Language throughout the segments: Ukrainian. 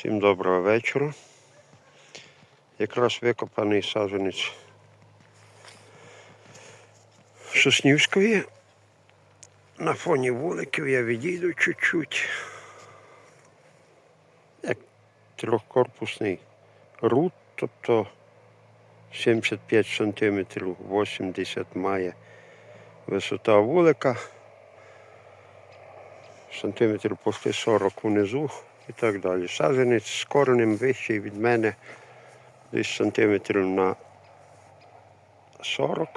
Всім доброго вечора. Якраз викопаний саджанець Соснівської. На фоні вуликів я відійду чуть-чуть. Як трьохкорпусний рут, тобто 75 см, 80 має висота вулика. Сантиметрів пошти 40 унизу і так далі. Саджанець з коренем вищий від мене десь сантиметрів на 40.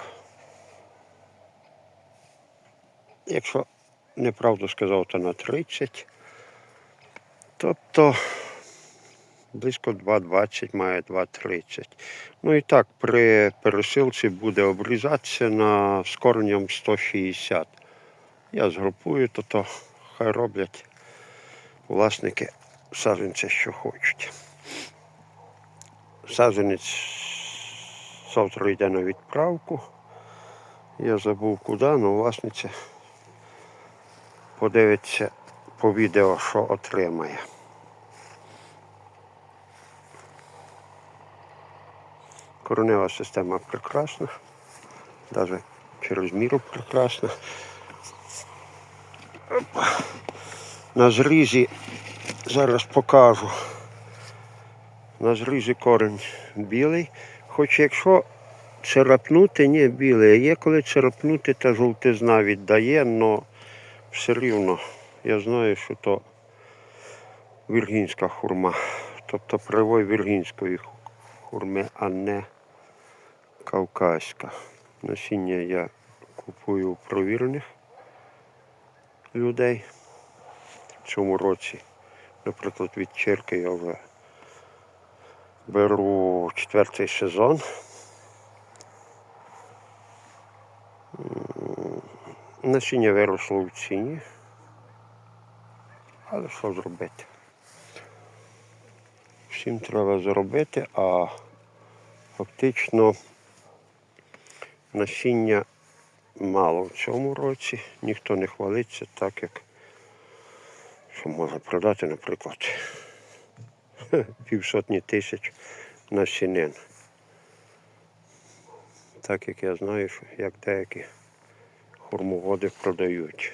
Якщо неправду сказав, то на 30. Тобто близько 2,20 має 2,30. Ну і так, при пересилці буде обрізатися на з коренем 160. Я згрупую, то, то хай роблять власники саджанця, що хочуть. Саджанець завтра йде на відправку. Я забув куди, але власниця подивиться по відео, що отримає. Коренева система прекрасна, навіть через міру прекрасна. Опа. На зрізі зараз покажу. На зрізі корінь білий. Хоч якщо царапнути, ні білий, а є коли царапнути, та жовтизна віддає, але все рівно я знаю, що то віргінська хурма. Тобто привой віргінської хурми, а не кавказька. Насіння я купую у провірених людей. В цьому році, наприклад, від черки я вже беру четвертий сезон. Насіння виросло в ціні. Але що зробити? Всім треба зробити, а фактично насіння мало в цьому році. Ніхто не хвалиться так, як що може продати, наприклад, півсотні тисяч насінин. Так як я знаю, як деякі хурмоводи продають.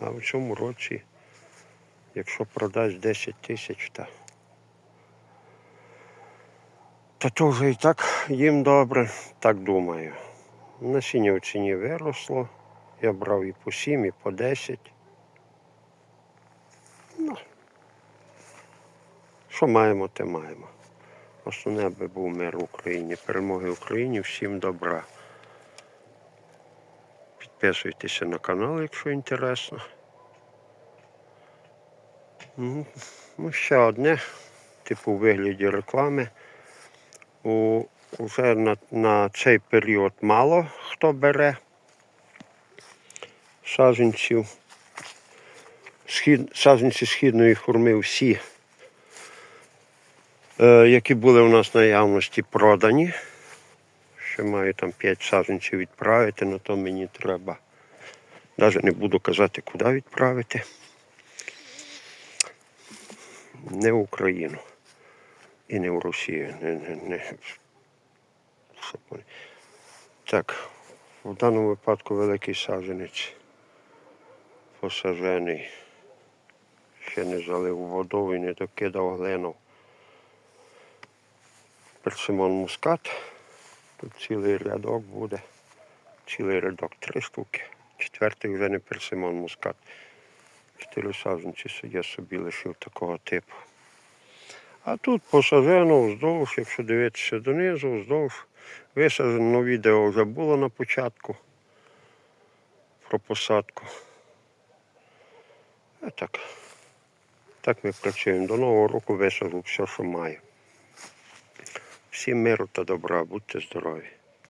А в цьому році, якщо продасть 10 тисяч, то, то то вже і так їм добре, так думаю. Насіння в ціні виросло. Я брав і по 7, і по 10. Що маємо, те маємо. Основне, аби був мир в Україні. Перемоги Україні, всім добра. Підписуйтеся на канал, якщо інтересно. Ну, ще одне, типу у вигляді реклами. У, уже на, на цей період мало хто бере саджанців. Схід, саджанці східної хурми всі, які були у нас в наявності, продані. Ще маю там 5 саджанців відправити, на то мені треба. Навіть не буду казати, куди відправити. Не в Україну. І не в Росію. Не, не, не. Так, в даному випадку великий саджанець посажений. Ще не залив водою, не докидав глину. Персимон мускат. Тут цілий рядок буде. Цілий рядок три штуки. Четвертий вже не персимон мускат. Чотири саджанці я собі лишив такого типу. А тут посаджено вздовж, якщо дивитися донизу, вздовж. Висаджено відео вже було на початку про посадку. А так. Так ми працюємо. До Нового року висаджу все, що маю. Всім миру та добра, будьте здорові.